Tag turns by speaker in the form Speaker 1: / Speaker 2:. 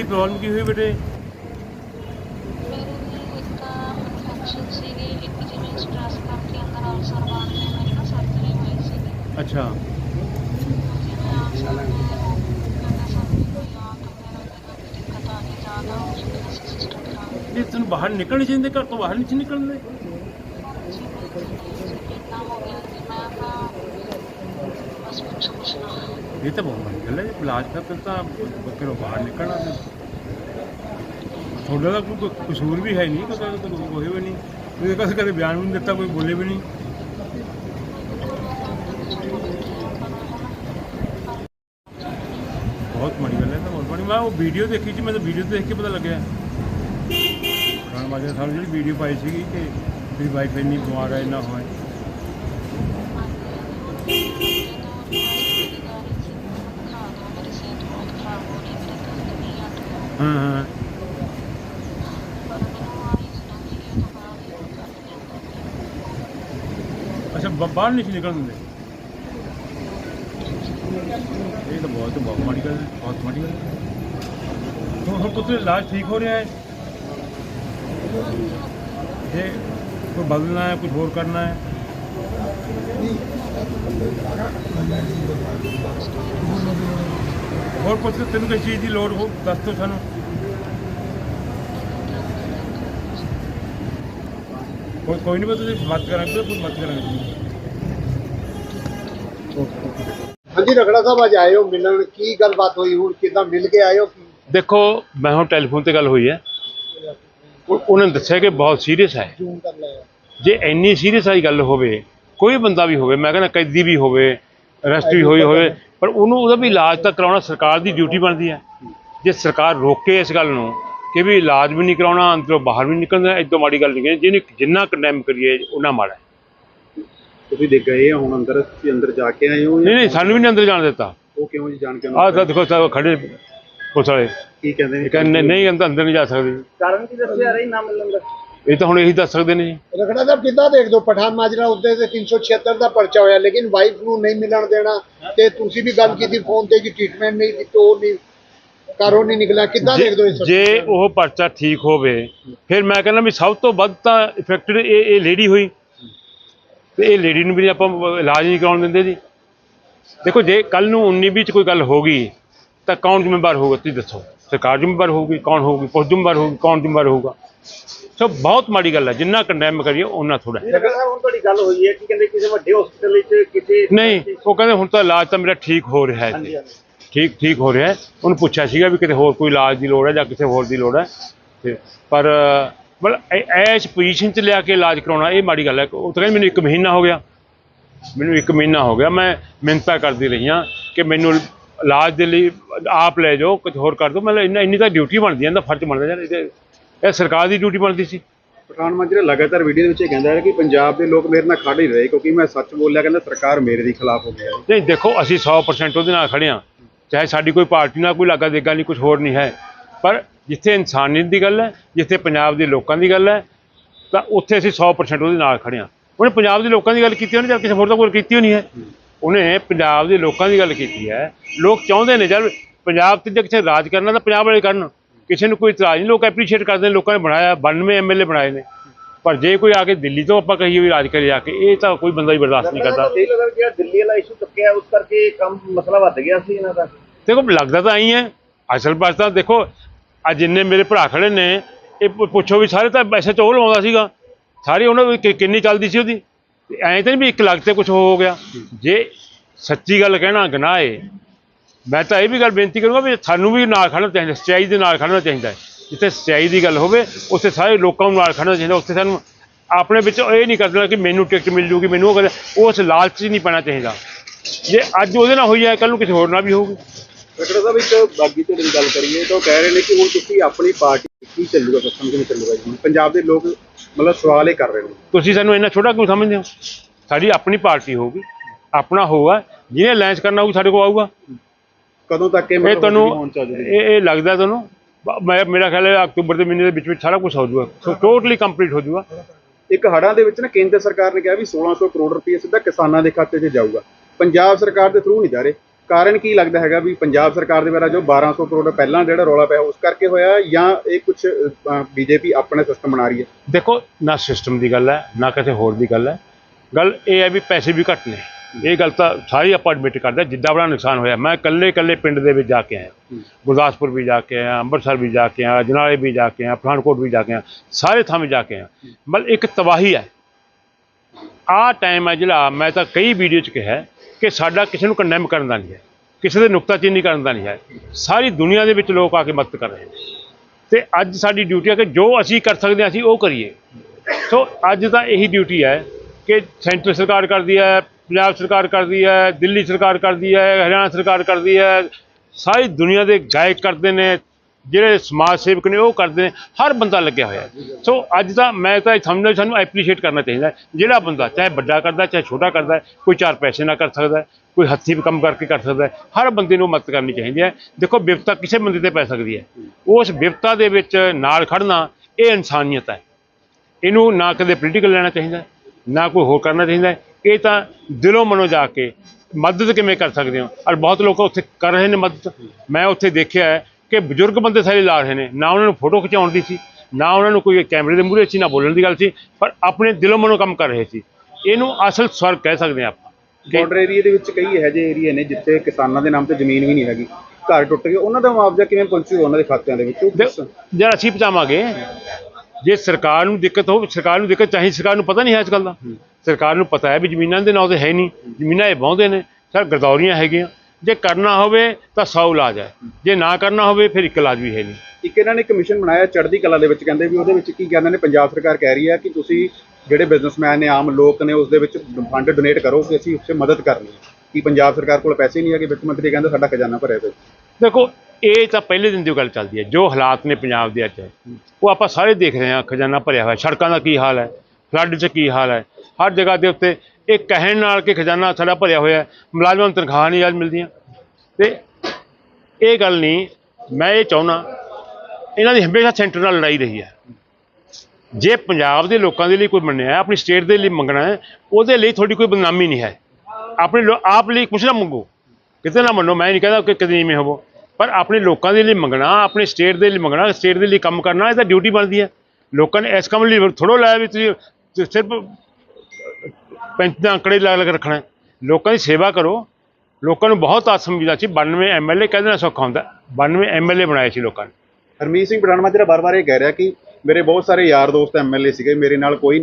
Speaker 1: ਕੀ problem ਕੀ ਹੋਈ ਬੇਟੇ? ਅੱਛਾ। ਇਹ ਤੈਨੂੰ ਬਾਹਰ ਨਿਕਲਣੀ ਚਾਹੀਦੀ ਘਰ ਤੋਂ ਬਾਹਰ ਨਹੀਂ ਸੀ ਨਿਕਲਣੇ
Speaker 2: ਇੰਨਾ ਹੋ ਗਿਆ ਕਿ ਮੈਂ ਤਾਂ ਬਸ ਪੁੱਛੋ ਕੁਛ ਨਾ
Speaker 1: ਇਹ ਤਾਂ ਬਹੁਤ ਵੱਡੀ ਗੱਲ ਹੈ ਇਲਾਜ ਤਾਂ ਤਾਂ ਘਰੋਂ ਬਾਹਰ ਨਿਕਲਣਾ ਤੇ ਤੁਹਾਡਾ ਤਾਂ ਕੋਈ ਕਸੂਰ ਵੀ ਹੈ ਨਹੀਂ ਕੋਈ ਕੋਈ ਵੀ ਨਹੀਂ। ਤੁਸੀਂ ਕਦੇ ਕਦੇ ਬਿਆਨ ਵੀ ਨਹੀਂ ਦਿੱਤਾ, ਕੋਈ ਬੋਲੇ ਵੀ ਨਹੀਂ। ਬਹੁਤ ਮਾੜੀ ਗੱਲ ਹੈ ਤਾਂ ਬਹੁਤ ਮਾੜੀ। ਮੈਂ ਉਹ ਵੀਡੀਓ ਦੇਖੀ ਸੀ ਮੈਂ ਤਾਂ ਵੀਡੀਓ ਦੇਖ ਕੇ ਪਤਾ ਲੱਗਿਆ। ਖਾਣ ਵਾਲੇ ਸਾਨੂੰ ਜਿਹੜੀ ਵੀਡੀਓ ਪਾਈ ਸੀਗੀ ਕਿ ਮੇਰੀ ਵਾਈਫ ਇੰਨੀ ਬਿਮਾਰ ਹੈ ਇੰਨਾ ਹੋਇਆ। ਹਾਂ ਹਾਂ। ਅੱਛਾ, ਬ- ਬਾਹਰ ਨਹੀਂ ਸੀ ਨਿਕਲਣ ਦਿੰਦੇ? ਇਹ ਤਾਂ ਬਹੁਤ ਬਹੁਤ ਮਾੜੀ ਗੱਲ ਹੈ ਬਹੁਤ ਮਾੜੀ ਗੱਲ। ਹੈ ਹੁਣ ਹੁਣ ਪੁੱਤ ਇਲਾਜ ਠੀਕ ਹੋ ਰਿਹਾ ਹੈ? ਜੇ ਕੋਈ ਬਦਲਣਾ ਹੈ ਕੁਝ ਹੋਰ ਕਰਨਾ ਹੈ? ਹੋਰ ਪੁੱਤ ਤੈਨੂੰ ਕਿਸ ਚੀਜ਼ ਦੀ ਲੋੜ ਹੋ? ਦੱਸ ਤੋ ਸਾਨੂੰ। ਕੋਈ ਕੋਈ ਨਹੀਂ ਮੈਂ ਤੁਸੀਂ ਬਾਤ ਕਰਾਂਗੇ ਕੋਈ ਬਾਤ ਕਰਾਂਗੇ
Speaker 3: ਹਾਂਜੀ ਰਖੜਾ ਸਾਹਿਬ ਅੱਜ ਆਏ ਹੋ ਮਿਲਣ। ਕੀ ਗੱਲਬਾਤ ਹੋਈ? ਹੁਣ ਕਿਦਾਂ ਮਿਲ ਕੇ ਆਏ ਹੋ?
Speaker 1: ਦੇਖੋ ਮੈਂ ਹੁਣ ਟੈਲੀਫੋਨ ਤੇ ਗੱਲ ਹੋਈ ਹੈ। ਉਹ- ਉਹਨਾਂ ਨੇ ਦੱਸਿਆ ਕਿ ਬਹੁਤ ਸੀਰੀਅਸ ਹੈ। ਜੇ ਇੰਨੀ ਸੀਰੀਅਸ ਆਈ ਗੱਲ ਹੋਵੇ ਕੋਈ ਬੰਦਾ ਵੀ ਹੋਵੇ ਮੈਂ ਕਹਿੰਦਾ ਕੈਦੀ ਵੀ ਹੋਵੇ ਅਰੈਸਟ ਵੀ ਹੋਈ ਹੋਵੇ ਪਰ ਉਹਨੂੰ ਉਹਦਾ ਵੀ ਇਲਾਜ ਤਾਂ ਕਰਾਉਣਾ ਸਰਕਾਰ ਦੀ ਡਿਊਟੀ ਬਣਦੀ ਹੈ। ਜੇ ਸਰਕਾਰ ਰੋਕੇ ਇਸ ਗੱਲ ਨੂੰ ਕਿ ਵੀ ਇਲਾਜ ਵੀ ਨਹੀਂ ਕਰਾਉਣਾ ਅੰਦਰੋਂ ਬਾਹਰ ਵੀ ਨਿਕਲਣਾ ਇਦੋਂ ਮਾੜੀ ਗੱਲ ਨਹੀਂ ਹੈ ਜਿਹਨੇ ਜਿੰਨਾ ਕੰਡੈਮ ਕਰੀਏ ਉਹਨਾਂ ਮਾੜਾ।
Speaker 4: ਤੁਸੀਂ ਦੇਖ ਗਏ ਹੁਣ ਅੰਦਰ ਤੁਸੀਂ ਅੰਦਰ ਜਾ ਕੇ ਆਏ ਹੋ
Speaker 1: ਨਹੀਂ ਨਹੀਂ ਸਾਨੂੰ ਵੀ ਨਹੀਂ ਅੰਦਰ ਜਾਣ ਦਿੱਤਾ।
Speaker 4: ਉਹ ਕਿਉਂ ਜੀ ਜਾਣ ਕੇ
Speaker 1: ਆਹ ਤਾਂ ਦੇਖੋ ਸਭ ਖੜੇ ਪੁਲਿਸ ਵਾਲੇ।
Speaker 4: ਕੀ ਕਹਿੰਦੇ ਨੇ?
Speaker 1: ਕਹਿੰਦੇ ਨਹੀਂ ਅੰਦਰ ਅੰਦਰ ਨਹੀਂ ਜਾ ਸਕਦੇ।
Speaker 4: ਕਾਰਨ ਕੀ ਦੱਸਿਆ ਰਹੀ ਨਾ ਮਿਲਣ ਦਾ
Speaker 1: ਇਹ ਤਾਂ ਹੁਣ ਇਹੀ ਦੱਸ ਸਕਦੇ ਨੇ ਜੀ।
Speaker 3: ਰਖੜਾ ਸਾਹਿਬ ਕਿੱਦਾਂ ਦੇਖਦੇ ਹੋ? ਪਠਾਨ ਮਾਜਰਾ ਉੱਤੇ ਤੇ 376 ਦਾ ਪਰਚਾ ਹੋਇਆ ਲੇਕਿਨ ਵਾਈਫ ਨੂੰ ਨਹੀਂ ਮਿਲਣ ਦੇਣਾ ਤੇ ਤੁਸੀਂ ਵੀ ਗੱਲ ਕੀਤੀ ਫੋਨ ਤੇ ਕਿ ਟ੍ਰੀਟਮੈਂਟ ਨਹੀਂ ਦਿੱਤੀ ਉਹ ਨਹੀਂ ਕਾਰੋਂ ਨਹੀਂ ਨਿਕਲਿਆ? ਕਿੱਦਾਂ ਦੇਖਦੇ ਹੋ ਇਸ
Speaker 1: ਜੇ ਉਹ ਪਰਚਾ ਠੀਕ ਹੋਵੇ ਫਿਰ ਮੈਂ ਕਹਿੰਦਾ ਵੀ ਸਭ ਤੋਂ ਵੱਧ ਤਾਂ ਇਫੈਕਟਡ ਇਹ ਇਹ ਲੇਡੀ ਹੋਈ। ਤੇ ਇਹ ਲੇਡੀ ਨੂੰ ਵੀ ਆਪਾਂ ਇਲਾਜ ਨਹੀਂ ਕਰਾਉਣ ਦਿੰਦੇ ਜੀ। ਦੇਖੋ ਜੇ ਕੱਲ ਨੂੰ 19 ਵਿੱਚ ਕੋਈ ਗੱਲ ਹੋ ਗਈ ਤਾਂ ਕੌਣ ਜ਼ਿੰਮੇਵਾਰ ਹੋਊਗਾ? ਤੁਸੀਂ ਦੱਸੋ। ਸਰਕਾਰ ਜ਼ਿੰਮੇਵਾਰ ਹੋਊਗੀ ਕੌਣ ਹੋਊਗੀ? ਪੁਲਿਸ ਜ਼ਿੰਮੇਵਾਰ ਹੋਊਗੀ ਕੌਣ ਜ਼ਿੰਮੇਵਾਰ ਹੋਊਗਾ? ਸੋ ਬਹੁਤ ਮਾੜੀ ਗੱਲ ਹੈ। ਜਿੰਨਾ ਕੰਡੈਮ ਕਰੀਏ ਉਹਨਾਂ ਥੋੜਾ
Speaker 4: ਹੁਣ ਤੁਹਾਡੀ ਗੱਲ ਹੋਈ ਹੈ ਕਿ ਕਹਿੰਦੇ ਕਿਸੇ ਵੱਡੇ ਹਸਪੀਟਲ ਵਿੱਚ ਕਿਸੇ
Speaker 1: ਨਹੀਂ ਉਹ ਕਹਿੰਦੇ ਹੁਣ ਤਾਂ ਇਲਾਜ ਤਾਂ ਮੇਰਾ ਠੀਕ ਹੋ ਰਿਹਾ ਹੈ ਠੀਕ ਠੀਕ ਹੋ ਰਿਹਾ ਹੈ। ਉਹਨੂੰ ਪੁੱਛਿਆ ਸੀਗਾ ਵੀ ਕਿਤੇ ਹੋਰ ਕੋਈ ਇਲਾਜ ਦੀ ਲੋੜ ਹੈ ਜਾਂ ਕਿਸੇ ਹੋਰ ਦੀ ਲੋੜ ਹੈ। ਤੇ ਪਰ ਮਤਲਬ ਐਸ ਪੋਜੀਸ਼ਨ 'ਚ ਲਿਆ ਕੇ ਇਲਾਜ ਕਰਾਉਣਾ ਇਹ ਮਾੜੀ ਗੱਲ ਹੈ। ਉਹ ਤਾਂ ਕਹਿੰਦੇ ਮੈਨੂੰ ਇੱਕ ਮਹੀਨਾ ਹੋ ਗਿਆ। ਮੈਨੂੰ ਇੱਕ ਮਹੀਨਾ ਹੋ ਗਿਆ। ਮੈਂ ਮਿੰਤਾ ਕਰਦੀ ਰਹੀ ਹਾਂ ਕਿ ਮੈਨੂੰ ਇਲਾਜ ਦੇ ਲਈ ਆਪ ਲੈ ਜਾਓ ਕੁਝ ਹੋਰ ਕਰ ਦਿਓ। ਮਤਲਬ ਇੰਨਾ ਇੰਨੀ ਤਾਂ ਡਿਊਟੀ ਬਣਦੀ ਹੈ ਇਹਦਾ ਫਰਜ਼ ਬਣਦਾ ਯਾਰ ਇਹ ਸਰਕਾਰ ਦੀ ਡਿਊਟੀ ਬਣਦੀ ਸੀ।
Speaker 4: ਪਠਾਨ ਮਾਜਰਾ ਲਗਾਤਾਰ ਵੀਡੀਓ ਦੇ ਵਿੱਚ ਇਹ ਕਹਿੰਦਾ ਹੈ ਕਿ ਪੰਜਾਬ ਦੇ ਲੋਕ ਮੇਰੇ ਨਾਲ ਖੜ ਨਹੀਂ ਰਹੇ ਕਿਉਂਕਿ ਮੈਂ ਸੱਚ ਬੋਲਿਆ ਕਹਿੰਦਾ ਸਰਕਾਰ ਮੇਰੇ ਦੇ ਖਿਲਾਫ ਹੋ ਗਿਆ ਹੈ।
Speaker 1: ਨਹੀਂ ਦੇਖੋ ਅਸੀਂ 100% ਉਹਦੇ ਨਾਲ ਖੜੇ ਹਾਂ। ਚਾਹੇ ਸਾਡੀ ਕੋਈ ਪਾਰਟੀ ਨਾਲ ਕੋਈ ਲਾਗਾ ਦੇਗਾ ਨਹੀਂ ਕੁਝ ਹੋਰ ਨਹੀਂ ਹੈ। ਪਰ ਜਿੱਥੇ ਇਨਸਾਨੀਅਤ ਦੀ ਗੱਲ ਹੈ, ਜਿੱਥੇ ਪੰਜਾਬ ਦੇ ਲੋਕਾਂ ਦੀ ਗੱਲ ਹੈ, ਤਾਂ ਉੱਥੇ ਅਸੀਂ 100% ਉਹਦੇ ਨਾਲ ਖੜੇ ਹਾਂ। ਉਹਨੇ ਪੰਜਾਬ ਦੇ ਲੋਕਾਂ ਦੀ ਗੱਲ ਕੀਤੀ, ਉਹਨੇ ਜਾਂ ਕਿਸੇ ਹੋਰ ਦਾ ਕੋਈ ਕੀਤੀ ਹੋਣੀ ਹੈ। ਉਹਨੇ ਪੰਜਾਬ ਦੇ ਲੋਕਾਂ ਦੀ ਗੱਲ ਕੀਤੀ ਹੈ। ਲੋਕ ਚਾਹੁੰਦੇ ਨੇ, ਜਦ ਪੰਜਾਬ ਤੇ ਜੇ ਕਿਸੇ ਰਾਜ ਕਰਨਾ, ਤਾਂ ਪੰਜਾਬ ਵਾਲੇ ਕਰਨ। ਕਿਸੇ ਨੂੰ ਕੋਈ ਇਤਰਾਜ਼ ਨਹੀਂ, ਲੋਕ ਐਪਰੀਸ਼ੀਏਟ ਕਰਦੇ ਨੇ, ਲੋਕਾਂ ਨੇ ਬਣਾਇਆ 92 ਐਮਐਲਏ ਬਣਾਏ ਨੇ। ਪਰ ਜੇ ਕੋਈ ਆ ਕੇ ਦਿੱਲੀ ਤੋਂ ਆਪਾਂ ਕਹੀਏ ਵੀ ਰਾਜ ਕਰੇ ਜਾ ਕੇ ਇਹ ਤਾਂ ਕੋਈ ਬੰਦਾ ਹੀ ਬਰਦਾਸ਼ਤ ਨਹੀਂ ਕਰਦਾ।
Speaker 4: ਇਹ ਲੱਗਦਾ ਕਿ ਦਿੱਲੀ ਵਾਲਾ ਇਸ਼ੂ ਚੁੱਕਿਆ ਉਸ ਕਰਕੇ ਕੰਮ ਮਸਲਾ ਵੱਧ ਗਿਆ ਸੀ ਇਹਨਾਂ ਦਾ।
Speaker 1: ਦੇਖੋ ਲੱਗਦਾ ਤਾਂ ਆਈ ਹੈ। ਅਸਲ ਪਾਸ ਦੇਖੋ ਆ ਜਿੰਨੇ ਮੇਰੇ ਭਰਾ ਖੜੇ ਨੇ ਇਹ ਪੁੱਛੋ ਵੀ ਸਾਰੇ ਤਾਂ ਐਸੇ ਚੋਲ ਲਾਉਂਦਾ ਸੀਗਾ। ਸਾਰੇ ਉਹਨਾਂ ਦੀ ਕਿੰਨੀ ਚੱਲਦੀ ਸੀ ਉਹਦੀ? ਤੇ ਐਂ ਤਾਂ ਨਹੀਂ ਵੀ ਇੱਕ ਲੱਖ ਤੇ ਕੁਝ ਹੋ ਗਿਆ। ਜੇ ਸੱਚੀ ਗੱਲ ਕਹਿਣਾ ਗੁਨਾਹ ਹੈ ਮੈਂ ਤਾਂ ਇਹ ਵੀ ਗੱਲ ਬੇਨਤੀ ਕਰੂੰਗਾ ਵੀ ਸਾਨੂੰ ਵੀ ਨਾਲ ਖੜਨਾ ਚਾਹੀਦਾ ਸੱਚਾਈ ਦੇ ਨਾਲ ਖੜਨਾ ਚਾਹੀਦਾ ਹੈ। ਜਿੱਥੇ ਸੱਚਾਈ ਦੀ ਗੱਲ ਹੋਵੇ ਉੱਥੇ ਸਾਰੇ ਲੋਕਾਂ ਨੂੰ ਨਾਲ ਖੜਨਾ ਚਾਹੀਦਾ ਉੱਥੇ ਸਾਨੂੰ ਆਪਣੇ ਵਿੱਚ ਇਹ ਨਹੀਂ ਕਰਨਾ ਕਿ ਮੈਨੂੰ ਟਿਕਟ ਮਿਲ ਜੂਗੀ ਮੈਨੂੰ ਉਹ ਕਰੇ ਉਸ ਲਾਲਚ ਨਹੀਂ ਪੈਣਾ ਚਾਹੀਦਾ। ਜੇ ਅੱਜ ਉਹਦੇ ਨਾਲ ਹੋਈ ਹੈ ਕੱਲ ਨੂੰ ਕਿਸੇ ਹੋਰ ਨਾਲ ਵੀ ਹੋਊਗੀ।
Speaker 4: ਰਗੜਾ ਸਾਹਿਬ ਇੱਕ ਬਾਗੀ ਤੁਹਾਡੀ ਗੱਲ ਕਰੀਏ ਤਾਂ ਉਹ ਕਹਿ ਰਹੇ ਨੇ ਕਿ ਹੁਣ ਤੁਸੀਂ ਆਪਣੀ ਪਾਰਟੀ ਕੀ ਚੱਲੂਗਾ ਸਿਸਟਮ ਕਿਵੇਂ ਚੱਲੂਗਾ ਜੀ? ਹੁਣ ਪੰਜਾਬ ਦੇ ਲੋਕ ਮਤਲਬ ਸਵਾਲ ਇਹ ਕਰ ਰਹੇ ਨੇ।
Speaker 1: ਤੁਸੀਂ ਸਾਨੂੰ ਇੰਨਾ ਛੋਟਾ ਕਿਉਂ ਸਮਝਦੇ ਹੋ? ਸਾਡੀ ਆਪਣੀ ਪਾਰਟੀ ਹੋਊਗੀ ਆਪਣਾ ਹੋਊਗਾ ਜਿਹਨੇ ਅਲਾਈਅੰਸ ਕਰਨਾ ਹੋਊ ਸਾਡੇ ਕੋਲ ਆਊਗਾ।
Speaker 4: ਕਦੋਂ ਤੱਕ ਇਹ
Speaker 1: ਤੁਹਾਨੂੰ ਇਹ ਲੱਗਦਾ ਤੁਹਾਨੂੰ ਮੈਂ ਮੇਰਾ ਖਿਆਲ ਹੈ ਅਕਤੂਬਰ ਦੇ ਮਹੀਨੇ ਦੇ ਵਿੱਚ ਵਿੱਚ ਸਾਰਾ ਕੁਝ ਹੋ ਜਾਊਗਾ। ਸੋ ਟੋਟਲੀ ਕੰਪਲੀਟ ਹੋ ਜਾਊਗਾ।
Speaker 4: ਇੱਕ ਹੜ੍ਹਾਂ ਦੇ ਵਿੱਚ ਨਾ ਕੇਂਦਰ ਸਰਕਾਰ ਨੇ ਕਿਹਾ ਵੀ 1600 ਕਰੋੜ ਰੁਪਏ ਸਿੱਧਾ ਕਿਸਾਨਾਂ ਦੇ ਖਾਤੇ 'ਚ ਜਾਊਗਾ। ਪੰਜਾਬ ਸਰਕਾਰ ਦੇ ਥਰੂ ਨਹੀਂ ਜਾ ਰਹੇ। ਕਾਰਨ ਕੀ ਲੱਗਦਾ ਹੈਗਾ ਵੀ ਪੰਜਾਬ ਸਰਕਾਰ ਦੇ ਬਾਰੇ ਜੋ 1200 ਕਰੋੜ ਪਹਿਲਾਂ ਜਿਹੜਾ ਰੌਲਾ ਪਿਆ ਉਸ ਕਰਕੇ ਹੋਇਆ ਜਾਂ ਇਹ ਕੁਝ ਬੀਜੇਪੀ ਆਪਣਾ ਸਿਸਟਮ ਬਣਾ ਰਹੀ ਹੈ?
Speaker 1: ਦੇਖੋ ਨਾ ਸਿਸਟਮ ਦੀ ਗੱਲ ਹੈ ਨਾ ਕਿਸੇ ਹੋਰ ਦੀ ਗੱਲ ਹੈ। ਗੱਲ ਇਹ ਹੈ ਵੀ ਪੈਸੇ ਵੀ ਘੱਟ ਨੇ। ਇਹ ਗੱਲ ਤਾਂ ਸਾਰੀ ਆਪਾਂ ਐਡਮਿਟ ਕਰਦੇ ਜਿੱਦਾਂ ਬੜਾ ਨੁਕਸਾਨ ਹੋਇਆ। ਮੈਂ ਇਕੱਲੇ ਇਕੱਲੇ ਪਿੰਡ ਦੇ ਵਿੱਚ ਜਾ ਕੇ ਆਇਆ। ਗੁਰਦਾਸਪੁਰ ਵੀ ਜਾ ਕੇ ਆਇਆ ਅੰਮ੍ਰਿਤਸਰ ਵੀ ਜਾ ਕੇ ਆਇਆ ਜਨਾਲੇ ਵੀ ਜਾ ਕੇ ਆਇਆ ਪਠਾਨਕੋਟ ਵੀ ਜਾ ਕੇ ਆਇਆ ਸਾਰੇ ਥਾਂ ਜਾ ਕੇ ਆਇਆ। ਮਤਲਬ ਇੱਕ ਤਬਾਹੀ ਹੈ। ਆਹ ਟਾਈਮ ਹੈ ਜਿਹੜਾ ਮੈਂ ਤਾਂ ਕਈ ਵੀਡੀਓ 'ਚ ਕਿਹਾ ਕਿ ਸਾਡਾ ਕਿਸੇ ਨੂੰ ਕੰਡੈਮ ਕਰਨ ਦਾ ਨਹੀਂ ਹੈ। ਕਿਸੇ ਦੇ ਨੁਕਤਾਚੀਨੀ ਕਰਨ ਦਾ ਨਹੀਂ ਹੈ। ਸਾਰੀ ਦੁਨੀਆ ਦੇ ਵਿੱਚ ਲੋਕ ਆ ਕੇ ਮਦਦ ਕਰ ਰਹੇ ਨੇ। ਤੇ ਅੱਜ ਸਾਡੀ ਡਿਊਟੀ ਹੈ ਕਿ ਜੋ ਅਸੀਂ ਕਰ ਸਕਦੇ ਹਾਂ ਅਸੀਂ ਉਹ ਕਰੀਏ। ਸੋ ਅੱਜ ਤਾਂ ਇਹੀ ਡਿਊਟੀ ਹੈ ਕਿ ਸੈਂਟਰ ਸਰਕਾਰ ਕਰਦੀ ਹੈ ਪੰਜਾਬ ਸਰਕਾਰ ਕਰਦੀ ਹੈ, ਦਿੱਲੀ ਸਰਕਾਰ ਕਰਦੀ ਹੈ, ਹਰਿਆਣਾ ਸਰਕਾਰ ਕਰਦੀ ਹੈ, ਸਾਰੀ ਦੁਨੀਆ ਦੇ ਗਾਇਕ ਕਰਦੇ ਨੇ, ਜਿਹੜੇ ਸਮਾਜ ਸੇਵਕ ਨੇ ਉਹ ਕਰਦੇ ਨੇ, ਹਰ ਬੰਦਾ ਲੱਗਿਆ ਹੋਇਆ ਸੋ ਅੱਜ ਤਾਂ ਮੈਂ ਤਾਂ ਇਹ ਸਮਝਦਾ, ਸਾਨੂੰ ਐਪਰੀਸ਼ੀਏਟ ਕਰਨਾ ਚਾਹੀਦਾ ਜਿਹੜਾ ਬੰਦਾ ਚਾਹੇ ਵੱਡਾ ਕਰਦਾ, ਚਾਹੇ ਛੋਟਾ ਕਰਦਾ ਕੋਈ ਚਾਰ ਪੈਸੇ ਨਾਲ ਕਰ ਸਕਦਾ ਕੋਈ ਹੱਥੀਂ ਵੀ ਕੰਮ ਕਰਕੇ ਕਰ ਸਕਦਾ ਹਰ ਬੰਦੇ ਨੂੰ ਮਦਦ ਕਰਨੀ ਚਾਹੀਦੀ ਹੈ। ਦੇਖੋ ਵਿਪਤਾ ਕਿਸੇ ਬੰਦੇ ਤੇ ਪੈ ਸਕਦੀ ਹੈ। ਉਸ ਵਿਪਤਾ ਦੇ ਵਿੱਚ ਨਾਲ ਖੜਨਾ ਇਹ ਇਨਸਾਨੀਅਤ ਹੈ। ਇਹਨੂੰ ਨਾ ਕਦੇ ਪੋਲੀਟੀਕਲ ਲੈਣਾ ਚਾਹੀਦਾ, ਨਾ ਕੋਈ ਹੋਰ ਕਰਨਾ ਚਾਹੀਦਾ ਇਹ ਤਾਂ ਦਿਲੋਂ ਮਨੋਂ ਜਾ ਕੇ ਮਦਦ ਕਿਵੇਂ ਕਰ ਸਕਦੇ ਹੋ? ਔਰ ਬਹੁਤ ਲੋਕ ਉੱਥੇ ਕਰ ਰਹੇ ਨੇ ਮਦਦ। ਮੈਂ ਉੱਥੇ ਦੇਖਿਆ ਹੈ ਕਿ ਬਜ਼ੁਰਗ ਬੰਦੇ ਸਾਰੇ ਲਾ ਰਹੇ ਨੇ। ਨਾ ਉਹਨਾਂ ਨੂੰ ਫੋਟੋ ਖਿਚਾਉਣ ਦੀ ਸੀ ਨਾ ਉਹਨਾਂ ਨੂੰ ਕੋਈ ਕੈਮਰੇ ਦੇ ਮੂਹਰੇ ਸੀ ਨਾ ਬੋਲਣ ਦੀ ਗੱਲ ਸੀ ਪਰ ਆਪਣੇ ਦਿਲੋਂ ਮਨੋਂ ਕੰਮ ਕਰ ਰਹੇ ਸੀ। ਇਹਨੂੰ ਅਸਲ ਸਵਰਗ ਕਹਿ ਸਕਦੇ ਹਾਂ ਆਪਾਂ।
Speaker 4: ਬਾਰਡਰ ਏਰੀਆ ਦੇ ਵਿੱਚ ਕਈ ਇਹੋ ਜਿਹੇ ਏਰੀਆ ਨੇ ਜਿੱਥੇ ਕਿਸਾਨਾਂ ਦੇ ਨਾਮ ਤੇ ਜ਼ਮੀਨ ਵੀ ਨਹੀਂ ਹੈਗੀ। ਘਰ ਟੁੱਟ ਗਏ ਉਹਨਾਂ ਦਾ ਮੁਆਵਜ਼ਾ ਕਿਵੇਂ ਪਹੁੰਚੂਗਾ ਉਹਨਾਂ ਦੇ ਖਾਤਿਆਂ ਦੇ ਵਿੱਚ? ਉਹ
Speaker 1: ਦੇ-
Speaker 4: ਕਿਸ-
Speaker 1: ਜਿਹੜਾ ਅਸੀਂ ਪਹੁੰਚਾਵਾਂਗੇ। ਜੇ ਸਰਕਾਰ ਨੂੰ ਦਿੱਕਤ ਹੋ ਸਰਕਾਰ ਨੂੰ ਦਿੱਕਤ ਚਾਹੀ ਸਰਕਾਰ ਨੂੰ ਪਤਾ ਨਹੀਂ ਹੈ ਇਸ ਗੱਲ ਦਾ ਸਰਕਾਰ ਨੂੰ ਪਤਾ ਹੈ ਵੀ ਜ਼ਮੀਨਾਂ ਦੇ ਨਾਂ ਤੇ ਹੈ ਨਹੀਂ ਜ਼ਮੀਨਾਂ ਇਹ ਵਾਹੁੰਦੇ ਨੇ ਸਰ ਗਰਦੌਰੀਆਂ ਹੈਗੀਆਂ। ਜੇ ਕਰਨਾ ਹੋਵੇ ਤਾਂ 100 ਇਲਾਜ ਹੈ। ਜੇ ਨਾ ਕਰਨਾ ਹੋਵੇ ਫਿਰ ਇੱਕ ਇਲਾਜ ਵੀ ਹੈ ਨਹੀਂ।
Speaker 4: ਇੱਕ ਇਹਨਾਂ ਨੇ ਕਮਿਸ਼ਨ ਬਣਾਇਆ ਚੜ੍ਹਦੀ ਕਲਾ ਦੇ ਵਿੱਚ ਕਹਿੰਦੇ ਵੀ ਉਹਦੇ ਵਿੱਚ ਕੀ ਕਹਿੰਦੇ ਨੇ ਪੰਜਾਬ ਸਰਕਾਰ ਕਹਿ ਰਹੀ ਹੈ ਕਿ ਤੁਸੀਂ ਜਿਹੜੇ ਬਿਜ਼ਨਸਮੈਨ ਨੇ ਆਮ ਲੋਕ ਨੇ ਉਸ ਦੇ ਵਿੱਚ ਫੰਡ ਡੋਨੇਟ ਕਰੋ ਕਿ ਅਸੀਂ ਉਸ ਮਦਦ ਕਰਨੀ ਹੈ ਕੀ ਪੰਜਾਬ ਸਰਕਾਰ ਕੋਲ ਪੈਸੇ ਨਹੀਂ ਹੈਗੇ? ਵਿੱਤ ਮੰਤਰੀ ਕਹਿੰਦਾ ਸਾਡਾ ਖਜ਼ਾਨਾ ਭਰਿਆ ਪਿਆ।
Speaker 1: ਦੇਖੋ ਇਹ ਤਾਂ ਪਹਿਲੇ ਦਿਨ ਦੀ ਗੱਲ ਚੱਲਦੀ ਹੈ, ਜੋ ਹਾਲਾਤ ਨੇ ਪੰਜਾਬ ਦੇ ਅੱਜ, ਉਹ ਆਪਾਂ ਸਾਰੇ ਦੇਖ ਰਹੇ ਹਾਂ, ਖਜ਼ਾਨਾ ਭਰਿਆ ਹੋਇਆ, ਸੜਕਾਂ ਦਾ ਕੀ ਹਾਲ ਹੈ ਫਲੱਡ 'ਚ ਕੀ ਹਾਲ ਹੈ, ਹਰ ਜਗ੍ਹਾ ਦੇ ਉੱਤੇ ਇਹ ਕਹਿਣ ਨਾਲ ਕਿ ਖਜ਼ਾਨਾ ਸਾਡਾ ਭਰਿਆ ਹੋਇਆ ਮੁਲਾਜ਼ਮਾਂ ਨੂੰ ਤਨਖਾਹ ਨਹੀਂ ਯਾਦ ਮਿਲਦੀਆਂ। ਤੇ ਇਹ ਗੱਲ ਨਹੀਂ, ਮੈਂ ਇਹ ਚਾਹੁੰਦਾ, ਇਹਨਾਂ ਦੀ ਹਮੇਸ਼ਾ ਸੈਂਟਰ ਨਾਲ ਲੜਾਈ ਰਹੀ ਹੈ। ਜੇ ਪੰਜਾਬ ਦੇ ਲੋਕਾਂ ਦੇ ਲਈ ਕੋਈ ਮੰਨਿਆ ਆਪਣੀ ਸਟੇਟ ਦੇ ਲਈ ਮੰਗਣਾ ਹੈ, ਉਹਦੇ ਲਈ ਤੁਹਾਡੀ ਕੋਈ ਬਦਨਾਮੀ ਨਹੀਂ ਹੈ। ਆਪਣੇ ਲੋ- ਆਪ ਲਈ ਕੁਛ ਨਾ ਮੰਗੋ, ਕਿਤੇ ਨਾ ਮੰਨੋ, ਮੈਂ ਨਹੀਂ ਕਹਿੰਦਾ ਕਿ ਕਦੇ ਹੋਵੋ। ਪਰ ਆਪਣੇ ਲੋਕਾਂ ਦੇ ਲਈ ਮੰਗਣਾ, ਆਪਣੇ ਸਟੇਟ ਦੇ ਲਈ ਮੰਗਣਾ ਸਟੇਟ ਦੇ ਲਈ ਕੰਮ ਕਰਨਾ, ਇਹ ਤਾਂ ਡਿਊਟੀ ਬਣਦੀ ਹੈ। ਲੋਕਾਂ ਨੇ ਇਸ ਕੰਮ ਲਈ ਥੋੜੋ ਲਾਇਆ ਵੀ ਤੁਸੀਂ ਸਿਰਫ ਪੈਂਚ ਅੰਕੜੇ ਲਾ ਲਾ ਕੇ ਰੱਖਣਾ ਲੋਕਾਂ ਦੀ ਸੇਵਾ ਕਰੋ। ਲੋਕਾਂ ਨੂੰ ਬਹੁਤ ਆਸਮੀਦਾ ਸੀ। 92 ਐਮਐਲਏ ਕਹਿੰਦੇ ਨਾ ਸੌਖਾ ਹੁੰਦਾ। 92 ਐਮਐਲਏ ਬਣਾਏ ਸੀ ਲੋਕਾਂ ਨੇ।
Speaker 4: ਹਰਮੀਤ ਸਿੰਘ ਪਠਾਨਮਾ ਜਿਹੜਾ ਬਾਰ-ਬਾਰ ਇਹ ਕਹਿ ਰਿਹਾ ਕਿ ਮੇਰੇ ਬਹੁਤ ਸਾਰੇ ਯਾਰ ਦੋਸਤ ਐਮਐਲਏ ਸੀਗੇ, ਮੇਰੇ ਨਾਲ ਕੋਈ